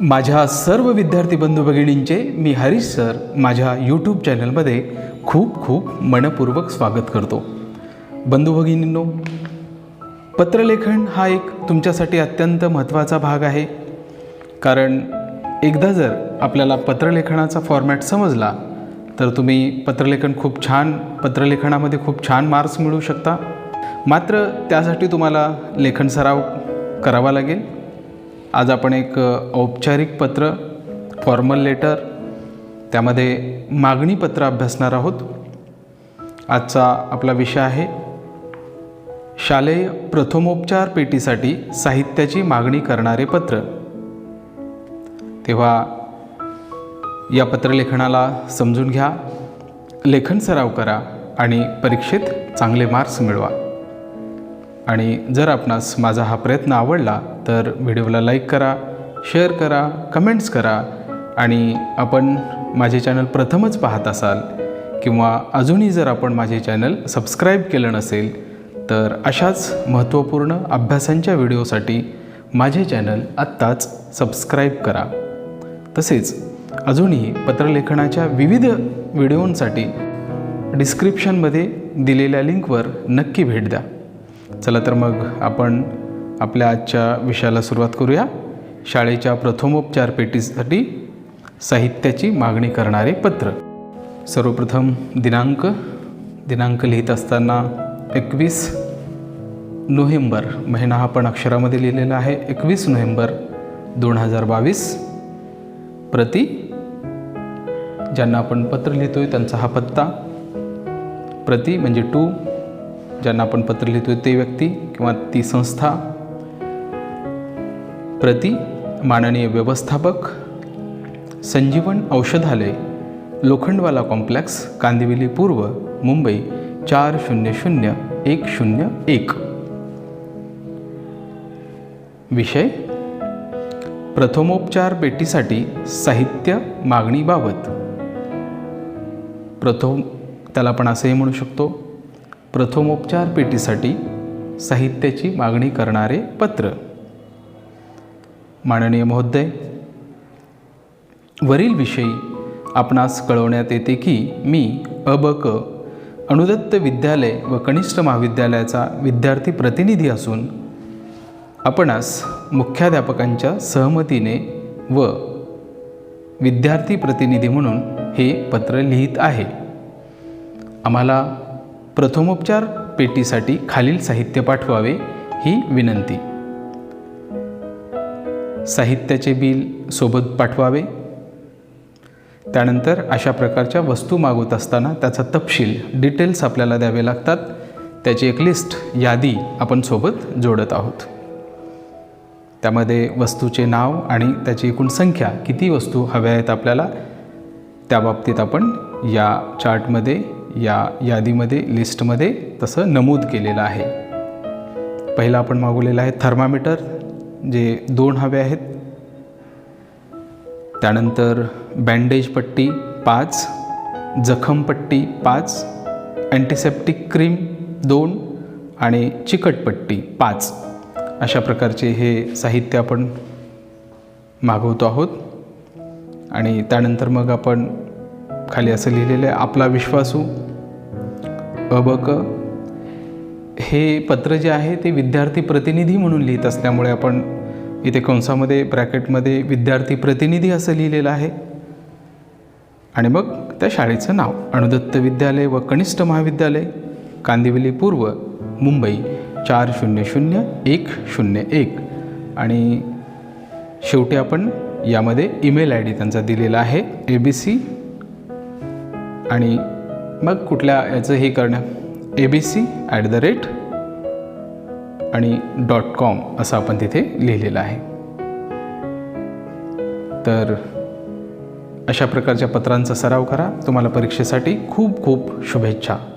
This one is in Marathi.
माझ्या सर्व विद्यार्थी बंधू भगिनींचे मी हरीश सर माझ्या यूट्यूब चॅनलमध्ये खूप खूप मनपूर्वक स्वागत करतो. बंधू भगिनींनो पत्रलेखन हा एक तुमच्यासाठी अत्यंत महत्त्वाचा भाग आहे. कारण एकदा जर आपल्याला पत्रलेखनाचा फॉर्मॅट समजला तर तुम्ही पत्रलेखन खूप छान पत्रलेखनामध्ये खूप छान मार्क्स मिळू शकता. मात्र त्यासाठी तुम्हाला लेखन सराव करावा लागेल. आज आपण एक औपचारिक पत्र फॉर्मल लेटर त्यामध्ये मागणी पत्र अभ्यासणार आहोत. आजचा आपला विषय आहे शालेय प्रथमोपचार पेटीसाठी साहित्याची मागणी करणारे पत्र. तेव्हा या पत्रलेखनाला समजून घ्या लेखन सराव करा आणि परीक्षेत चांगले मार्क्स मिळवा. आणि जर आपणास माझा हा प्रयत्न आवडला तर व्हिडिओला लाईक करा शेअर करा कमेंट्स करा आणि आपण माझे चॅनल प्रथमच पाहत असाल किंवा अजूनही जर आपण माझे चॅनल सबस्क्राईब केलं नसेल तर अशाच महत्त्वपूर्ण अभ्यासांच्या व्हिडिओसाठी माझे चॅनल आत्ताच सबस्क्राईब करा. तसेच अजूनही पत्रलेखनाच्या विविध व्हिडिओंसाठी डिस्क्रिप्शनमध्ये दिलेल्या लिंकवर नक्की भेट द्या. चला तर मग आपण आपल्या आजच्या विषयाला सुरुवात करूया. शाळेच्या प्रथमोपचार पेटीसाठी साहित्याची मागणी करणारे पत्र. सर्वप्रथम दिनांक. दिनांक लिहित असताना एकवीस नोव्हेंबर महिना हा पण अक्षरामध्ये लिहिलेला आहे. एकवीस नोव्हेंबर दोन हजार बावीस. प्रति ज्यांना आपण पत्र लिहितो आहे त्यांचा हा पत्ता. प्रति म्हणजे टू. ज्यांना आपण पत्र लिहितोय ते व्यक्ती किंवा ती संस्था प्रति माननीय व्यवस्थापक संजीवन औषधालय लोखंडवाला कॉम्प्लेक्स कांदिवली पूर्व मुंबई चार शून्य शून्य एक शून्य एक. विषय प्रथमोपचार पेटीसाठी साहित्य मागणीबाबत. प्रथम त्याला आपण असंही म्हणू शकतो प्रथमोपचार पेटीसाठी साहित्याची मागणी करणारे पत्र. माननीय महोदय वरील विषयी आपणास कळवण्यात येते की मी अबक अणुदत्त अनुदत्त विद्यालय व कनिष्ठ महाविद्यालयाचा विद्यार्थी प्रतिनिधी असून आपणास मुख्याध्यापकांच्या सहमतीने व विद्यार्थी प्रतिनिधी म्हणून हे पत्र लिहित आहे. आम्हाला प्रथमोपचार पेटीसाठी खालील साहित्य पाठवावे ही विनंती. साहित्याचे बिल सोबत पाठवावे. त्यानंतर अशा प्रकारच्या वस्तू मागवत असताना त्याचा तपशील डिटेल्स आपल्याला द्यावे लागतात. त्याची एक लिस्ट यादी आपण सोबत जोडत आहोत. त्यामध्ये वस्तूचे नाव आणि त्याची एकूण संख्या किती वस्तू हव्या आहेत आपल्याला त्या बाबतीत आपण या चार्टमध्ये या यादीमध्ये लिस्टमध्ये तसं नमूद केलेलं आहे. पहिला आपण मागवलेलं आहे थर्मामीटर जे दोन हवे आहेत. त्यानंतर बँडेज पट्टी पाच जखमपट्टी पाच अँटिसेप्टिक क्रीम दोन आणि चिकटपट्टी पाच. अशा प्रकारचे हे साहित्य आपण मागवतो आहोत. आणि त्यानंतर मग आपण खाली असं लिहिलेलं आहे आपला विश्वासू अबक. हे पत्र जे आहे ते विद्यार्थी प्रतिनिधी म्हणून लिहित असल्यामुळे आपण इथे कंसामध्ये ब्रॅकेटमध्ये विद्यार्थी प्रतिनिधी असं लिहिलेलं आहे. आणि मग त्या शाळेचं नाव अणुदत्त विद्यालय व कनिष्ठ महाविद्यालय कांदिवली पूर्व मुंबई चार शून्य शून्य एक शून्य एक. आणि शेवटी आपण यामध्ये ईमेल आय डी त्यांचा दिलेला आहे ए बी सी आणि मग कुठल्या याचं हे करणं? A B C at the rate आणि डॉट कॉम असं आपण तिथे लिहिलेलं आहे. तर अशा प्रकारच्या पत्रांचा सराव करा. तुम्हाला परीक्षेसाठी खूप खूप शुभेच्छा.